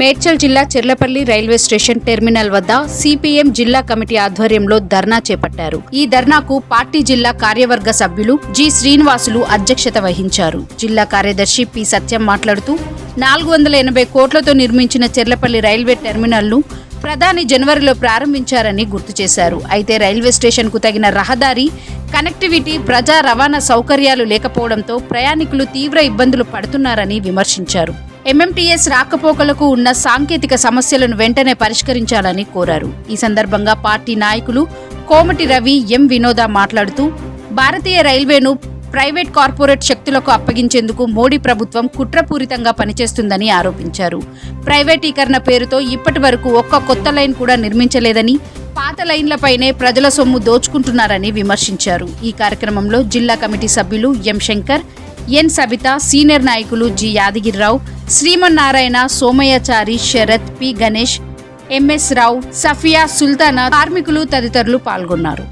మేడ్చల్ జిల్లా Cherlapalli railway station terminal వద్ద CPM జిల్లా కమిటీ ఆధ్వర్యంలో ధర్నా చేపట్టారు. ఈ ధర్నాకు పార్టీ జిల్లా కార్యవర్గ సభ్యులు జి శ్రీనివాసులు అధ్యక్షత వహించారు. జిల్లా కార్యదర్శి పి సత్యం మాట్లాడుతూ నాలుగు వందల ఎనభై కోట్లతో నిర్మించిన చెర్లపల్లి రైల్వే టెర్మినల్ను ప్రధాని జనవరిలో ప్రారంభించారని గుర్తు చేశారు. అయితే రైల్వే స్టేషన్కు తగిన రహదారి కనెక్టివిటీ ప్రజా రవాణా సౌకర్యాలు లేకపోవడంతో ప్రయాణికులు తీవ్ర ఇబ్బందులు పడుతున్నారని విమర్శించారు. ఎంఎంటీఎస్ రాకపోకలకు ఉన్న సాంకేతిక సమస్యలను వెంటనే పరిష్కరించాలని కోరారు. ఈ సందర్భంగా పార్టీ నాయకులు కోమటి రవి ఎం వినోద మాట్లాడుతూ భారతీయ రైల్వేను ప్రైవేట్ కార్పొరేట్ శక్తులకు అప్పగించేందుకు మోడీ ప్రభుత్వం కుట్రపూరితంగా పనిచేస్తుందని ఆరోపించారు. ప్రైవేటీకరణ పేరుతో ఇప్పటి వరకు ఒక్క కొత్త లైన్ కూడా నిర్మించలేదని పాత లైన్లపైనే ప్రజల సొమ్ము దోచుకుంటున్నారని విమర్శించారు. ఈ కార్యక్రమంలో జిల్లా కమిటీ సభ్యులు M Shankar N Sabitha senior నాయకులు G Yadagirirao Srimannarayana Somayachari Sharath P Ganesh MS Rao Safia Sultana కార్మికులు తదితరులు పాల్గొన్నారు.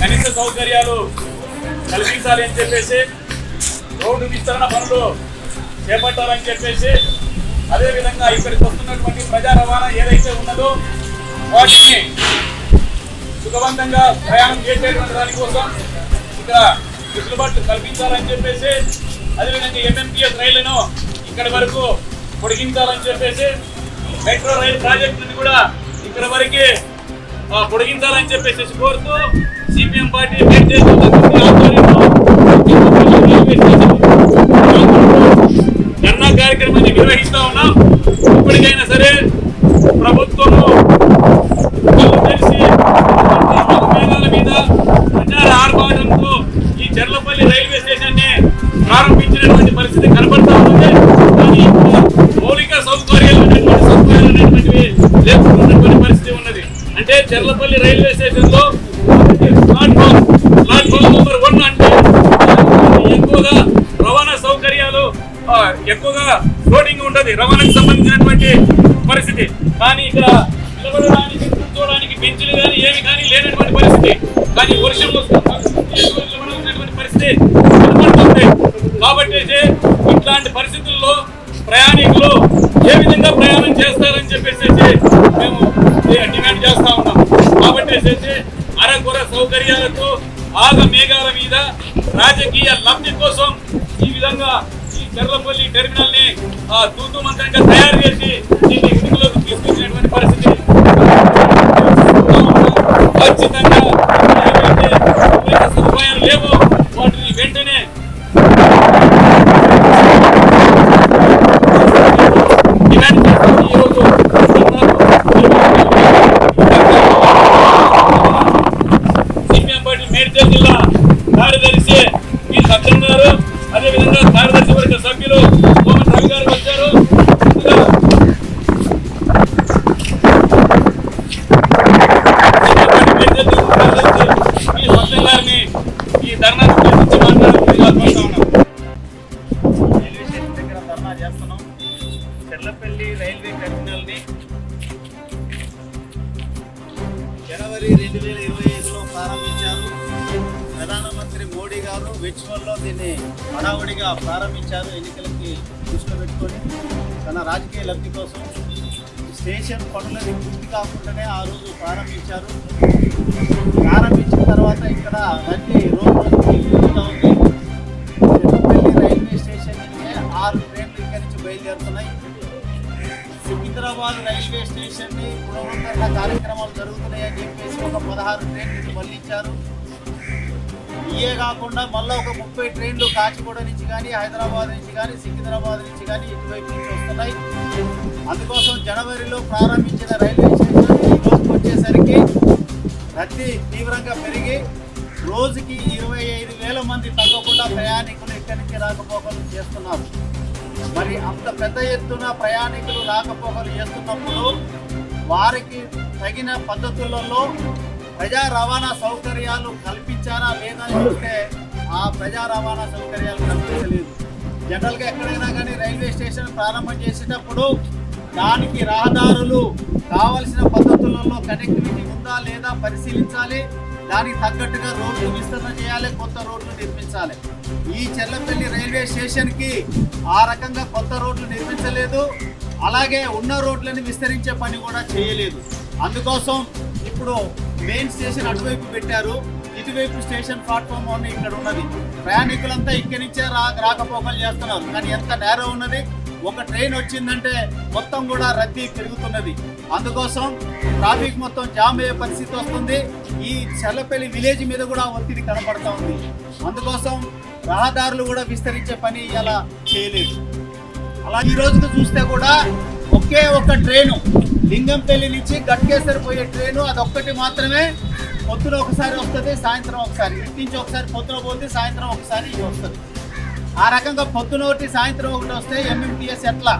కనీస సౌకర్యాలు కల్పించాలి అని చెప్పేసి రోడ్డు విస్తరణ పనులు చేపట్టాలని చెప్పేసి అదేవిధంగా ఇక్కడికి వస్తున్నటువంటి ప్రజా రవాణా ఏదైతే ఉన్నదో వాటిని సుఖవంతంగా ప్రయాణం చేసేటువంటి దానికోసం ఇక్కడ గిట్టుబాటు కల్పించాలని చెప్పేసి అదేవిధంగా ఎంఎంటీఎస్ రైళ్ళను ఇక్కడ వరకు పొడిగించాలని చెప్పేసి మెట్రో రైలు ప్రాజెక్టుని కూడా ఇక్కడ వరకు పొడిగించాలని చెప్పేసి కోరుతూ సిపిఎం పార్టీ మేడ్చల్ ఆధ్వర్యంలో రైల్వే స్టేషన్ ధర్నా కార్యక్రమాన్ని నిర్వహిస్తా ఉన్నాం ఇప్పటికైనా సరే ప్రభుత్వము కళ్ళు తెరిచి మేఘాల మీద ప్రచార ఆర్భాటంతో ఈ చెర్లపల్లి రైల్వే స్టేషన్ని ప్రారంభించినటువంటి పరిస్థితి కనబడతా ఉంది. కానీ మౌలిక సౌకర్యాలు అనేటువంటి సౌకర్యాలు అనేటువంటివి లేకున్నటువంటి పరిస్థితి ఉన్నది. అంటే చెర్లపల్లి రైల్వే స్టేషన్లో ప్లాట్ఫామ్ ప్లాట్ఫామ్ నెంబర్ వన్ అంటే ఎక్కువగా రవాణా సౌకర్యాలు ఎక్కువగా లోడింగ్ ఉంటది రవాణాకు సంబంధించినటువంటి పరిస్థితి. కానీ ఇక్కడ నిలబడడానికి కూర్చోవడానికి బెంచ్లు కానీ ఏమి కానీ లేనటువంటి పరిస్థితి. కానీ వర్షం వస్తుంది పరిస్థితి కాబట్టి ఇట్లాంటి పరిస్థితుల్లో ప్రయాణికులు ఏ విధంగా ప్రయాణం చేస్తారని చెప్పేసి మేము డిమాండ్ చేస్తా ఉన్నాం. కాబట్టి అయితే అరకొర సౌకర్యాలతో ఆగ మేఘాల మీద రాజకీయ లబ్ధి కోసం ఈ విధంగా ఈ చెర్లపల్లి టెర్మినల్ని ఆ, మంత్రంగా తయారు చేసి దీన్ని ఇంటిలోకి తీసుకొచ్చినటువంటి పరిస్థితి. ఖచ్చితంగా అదేవిధంగా కార్యదర్శి వర్గ సభ్యులు కోమటి రవి గారు వచ్చారు. సత్యం గారిని ఈ ధర్నా గురించి రైల్వే స్టేషన్ దగ్గర ధర్నా చేస్తున్నాం చెర్లపల్లి రైల్వే టెర్మినల్ జనవరి రెండు వేల ఇరవై ఐదులో ప్రారంభించారు. ప్రధానమంత్రి మోడీ గారు విర్చువల్లో దీన్ని హడావుడిగా ప్రారంభించారు ఎన్నికలకి దృష్టిలో పెట్టుకొని తన రాజకీయ లబ్ధి కోసం స్టేషన్ పనులని పూర్తి కాకుండానే ఆ రోజు ప్రారంభించారు. ప్రారంభించిన తర్వాత ఇక్కడ అన్ని రోజు రోజుకి ఉంది. రైల్వే స్టేషన్ నుంచి ఆరు ట్రైన్లు ఇక్కడి నుంచి బయలుదేరుతున్నాయి. సికింద్రాబాద్ రైల్వే స్టేషన్ని పునరుద్ధరణ కార్యక్రమాలు జరుగుతున్నాయని చెప్పేసి ఒక పదహారు ట్రైన్లు మళ్ళించారు ఇయే కాకుండా మళ్ళీ ఒక ముప్పై ట్రైన్లు కాచిగూడ నుంచి కానీ హైదరాబాద్ నుంచి కానీ సికింద్రాబాద్ నుంచి కానీ ఇటువైపు నుంచి వస్తున్నాయి. అందుకోసం జనవరిలో ప్రారంభించిన రైల్వే స్టేషన్ రోజుకి వచ్చేసరికి రద్దీ తీవ్రంగా పెరిగి రోజుకి ఇరవై ఐదు వేల మంది తగ్గకుండా ప్రయాణికులు ఇక్కడి నుంచి రాకపోకలు చేస్తున్నారు. మరి అంత పెద్ద ఎత్తున ప్రయాణికులు రాకపోకలు చేస్తున్నప్పుడు వారికి తగిన పద్ధతులలో ప్రజా రవాణా సౌకర్యాలు కల్పించారా లేదా చూస్తే ఆ ప్రజా రవాణా సౌకర్యాలు కల్పించలేదు. జనరల్గా ఎక్కడైనా కానీ రైల్వే స్టేషన్ ప్రారంభం చేసేటప్పుడు దానికి రహదారులు కావలసిన పద్ధతులలో కనెక్టివిటీ ఉందా లేదా పరిశీలించాలి. దానికి తగ్గట్టుగా రోడ్లు విస్తరణ చేయాలి కొత్త రోడ్లు నిర్మించాలి. ఈ చెల్లపల్లి రైల్వే స్టేషన్కి ఆ రకంగా కొత్త రోడ్లు నిర్మించలేదు. అలాగే ఉన్న రోడ్లను విస్తరించే పని కూడా చేయలేదు. అందుకోసం ఇప్పుడు మెయిన్ స్టేషన్ అటువైపు పెట్టారు. ఇటువైపు స్టేషన్ ప్లాట్ఫామ్ అని ఇక్కడ ఉన్నది. ప్రయాణికులంతా ఇక్కడి నుంచే రా రాకపోకలు చేస్తున్నారు. కానీ ఎంత నేరో ఉన్నది? ఒక ట్రైన్ వచ్చిందంటే మొత్తం కూడా రద్దీ పెరుగుతున్నది. అందుకోసం ట్రాఫిక్ మొత్తం జామ్ అయ్యే పరిస్థితి వస్తుంది. ఈ చల్లపల్లి విలేజ్ మీద కూడా ఒత్తిడి కనపడతా ఉంది. అందుకోసం రహదారులు కూడా విస్తరించే పని ఇలా చేయలేదు. అలా ఈ రోజుకు చూస్తే కూడా ఒకే ఒక ట్రైను లింగంపల్లి నుంచి గట్కేసరి పోయే ట్రైను అదొక్కటి మాత్రమే. పొద్దున ఒకసారి వస్తుంది సాయంత్రం ఒకసారి. ఇంటి నుంచి ఒకసారి పొద్దున పోతే సాయంత్రం ఒకసారి ఇది వస్తుంది. ఆ రకంగా పొద్దున ఒకటి సాయంత్రం ఒకటి వస్తే ఎంఎంటీఎస్ ఎట్లా?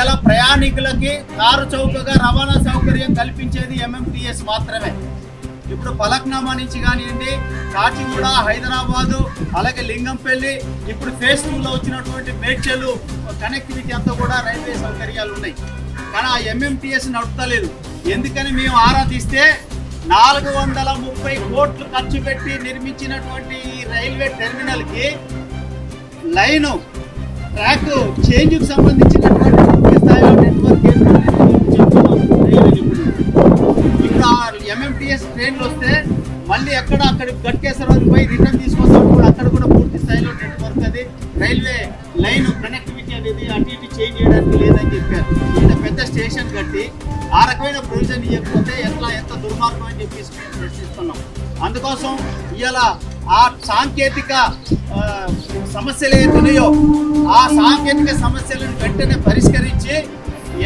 ఇలా ప్రయాణికులకి కారు చౌకగా రవాణా సౌకర్యం కల్పించేది ఎంఎంటీఎస్ మాత్రమే. ఇప్పుడు పలక్నామా నుంచి కానివ్వండి కాచిగూడ హైదరాబాదు అలాగే లింగంపల్లి ఇప్పుడు ఫేస్ టూలో వచ్చినటువంటి మేడ్చలు కనెక్టివిటీ అంతా కూడా రైల్వే సౌకర్యాలు ఉన్నాయి. కానీ ఆ ఎంఎంటీఎస్ నడుపుతలేదు. ఎందుకని మేము ఆరాధిస్తే నాలుగు వందల ముప్పై కోట్లు ఖర్చు పెట్టి నిర్మించినటువంటి ఈ రైల్వే టెర్మినల్కి లైను ట్రాక్ చేంజ్కి సంబంధించినటువంటి పూర్తి స్థాయిలో నెట్వర్క్ ఆర్టీఎస్ ట్రైన్లు వస్తే మళ్ళీ ఎక్కడ అక్కడ గట్కేశ్వరం పోయి రిటర్న్ తీసుకొస్తాం కూడా అక్కడ కూడా పూర్తి స్థాయిలో నెట్వర్క్ అది రైల్వే లైన్ కనెక్టివిటీ అనేది అటు ఇటు చేంజ్ చేయడానికి లేదని చెప్పారు. ఇంత పెద్ద స్టేషన్ కట్టి ఆ రకమైన ప్రొవిజన్ ఇవ్వకపోతే ఎట్లా ఎంత దుర్మార్గం అని చెప్పేసి మేము ప్రశ్నిస్తున్నాం. అందుకోసం ఇవాళ ఆ సాంకేతిక సమస్యలు ఏతున్నాయో ఆ సాంకేతిక సమస్యలను వెంటనే పరిష్కరించి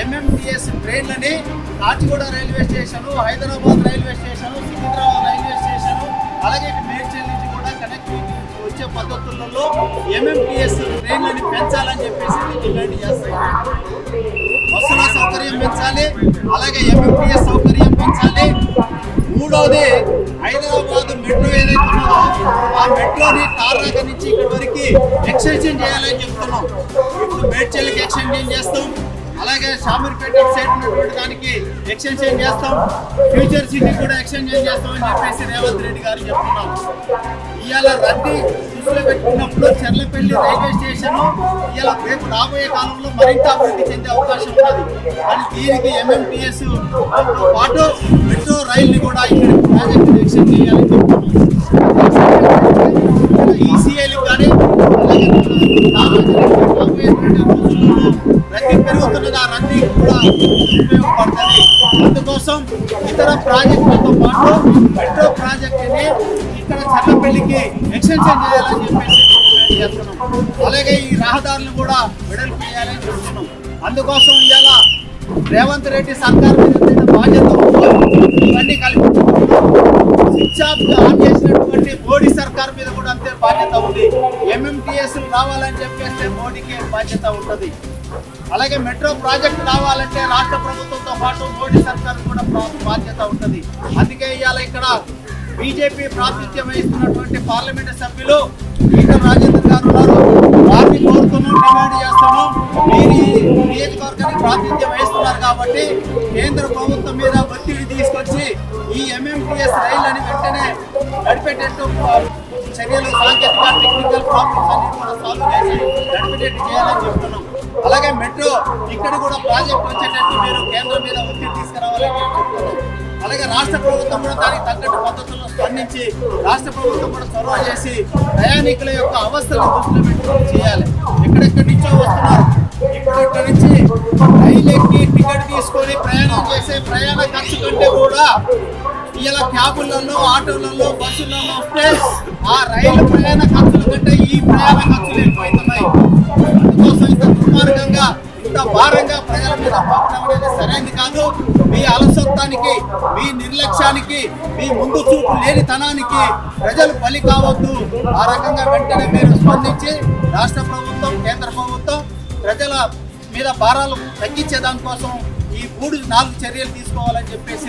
MMTS ట్రైన్లని Kacheguda railway station Hyderabad railway station Secunderabad railway station అలాగే మేడ్చల్ నుంచి కూడా కనెక్టివిటీ వచ్చే పద్ధతులలో ఎంఎంటిఎస్ ట్రైన్లను పెంచాలని చెప్పేసి డిమాండ్ చేస్తాను బస్సుల సౌకర్యం పెంచాలి అలాగే ఎంఎంటిఎస్ సౌకర్యం పెంచాలి. మూడవది హైదరాబాద్ మెట్రో ఏదైతే ఉన్నదో ఆ మెట్రోని తార్నాక నుంచి ఇక్కడి వరకు ఎక్స్టెన్షన్ చేయాలని చెప్తున్నాం. ఇప్పుడు మేడ్చల్కి ఎక్స్టెన్షన్ చేస్తాం? అలాగే షామీర్పేట సైడ్ ఉన్నటువంటి దానికి ఎక్స్టెన్షన్ చేస్తాం? ఫ్యూచర్ సిటీ కూడా ఎక్స్టెన్షన్ చేస్తామని చెప్పేసి రేవంత్ రెడ్డి గారు చెప్తున్నారు. ఇవాళ రద్దీ దృష్టిలో పెట్టుకున్నప్పుడు చెర్లపల్లి రైల్వే స్టేషన్ ఇవాళ రేపు రాబోయే కాలంలో మరింత అభివృద్ధి చెందే అవకాశం ఉన్నది. కానీ దీనికి ఎంఎంటీఎస్ పాటు మెట్రో రైల్ని కూడా ఇక్కడ ప్రాజెక్ట్ ఎక్స్టెండ్ చేయాలని చెప్తున్నాం ఉపయోగపడుతుంది అందుకోసం ఇతర ప్రాజెక్టులతో పాటు మెట్రో ప్రాజెక్టుని ఇక్కడ చల్లపల్లికి ఎక్స్టెన్షన్ చేయాలని చెప్పేసి చేస్తున్నాం. అలాగే ఈ రహదారులు కూడా వెడల్పు చేయాలని చూస్తున్నాం. అందుకోసం ఇవాళ రేవంత్ రెడ్డి సర్కార్ మీద బాధ్యత ఇవన్నీ కలిపి స్విచ్ ఆఫ్ ఆన్ చేసినటువంటి మోడీ సర్కార్ మీద కూడా అంతే బాధ్యత ఉంది. ఎంఎంటీఎస్ రావాలని చెప్పేస్తే మోడీకి బాధ్యత ఉంటుంది. అలాగే మెట్రో ప్రాజెక్ట్ రావాలంటే రాష్ట్ర ప్రభుత్వంతో పాటు మోడీ సర్కార్ కూడా బాధ్యత ఉంటుంది. అందుకే ఇవాళ ఇక్కడ బీజేపీ ప్రాతినిధ్యం వహిస్తున్నటువంటి పార్లమెంట్ సభ్యులు ఈటల రాజేంద్ర గారు ఉన్నారు. వారిని కోరుతున్నాం డిమాండ్ చేస్తాము మీరు నియోజకవర్గానికి ప్రాతినిధ్యం వహిస్తున్నారు కాబట్టి కేంద్ర ప్రభుత్వం మీద ఒత్తిడి తీసుకొచ్చి ఈ ఎంఎంటీఎస్ రైళ్ళని వెంటనే నడిపేటట్టు చర్యలు సాంకేతిక టెక్నికల్ ప్రాబ్లమ్స్ అన్ని కూడా సాల్వ్ చేసి నడిపేటట్టు చేయాలని చెప్తున్నాం. అలాగే మెట్రో ఇక్కడ కూడా ప్రాజెక్ట్ వచ్చేటట్టు మీరు కేంద్రం మీద ఒత్తిడి తీసుకురావాలని చెప్తున్నాం. అలాగే రాష్ట్ర ప్రభుత్వం కూడా దానికి తగ్గట్టు పద్ధతుల్లో స్పందించి రాష్ట్ర ప్రభుత్వం కూడా చొరవ చేసి ప్రయాణికుల యొక్క అవస్థలు దృష్టిలో పెట్టుకుని చేయాలి. ఎక్కడెక్కడి నుంచో వస్తున్నారు. ఇప్పుడు ఇక్కడ నుంచి రైలు ఎక్కి టికెట్ తీసుకొని ప్రయాణం చేసే ప్రయాణ ఖర్చు కంటే కూడా ఇలా క్యాబులలో ఆటోలలో బస్సులలో వస్తే ఆ రైలు ప్రయాణ ఖర్చుల కంటే ఈ ప్రయాణ ఖర్చులు ఎక్కువైతున్నాయి అందుకోసం ఇంత దుర్మార్గంగా ఇంత భారంగా ప్రజల మీద అనేది సరైనది కాదు. మీ అలసత్వానికి మీ నిర్లక్ష్యానికి మీ ముందు చూపు లేనితనానికి ప్రజలు బలి కావద్దు. ఆ రకంగా వెంటనే మీరు స్పందించి రాష్ట్ర ప్రభుత్వం కేంద్ర ప్రభుత్వం ప్రజల మీద భారాలు తగ్గించే దానికోసం ఈ మూడు నాలుగు చర్యలు తీసుకోవాలని చెప్పేసి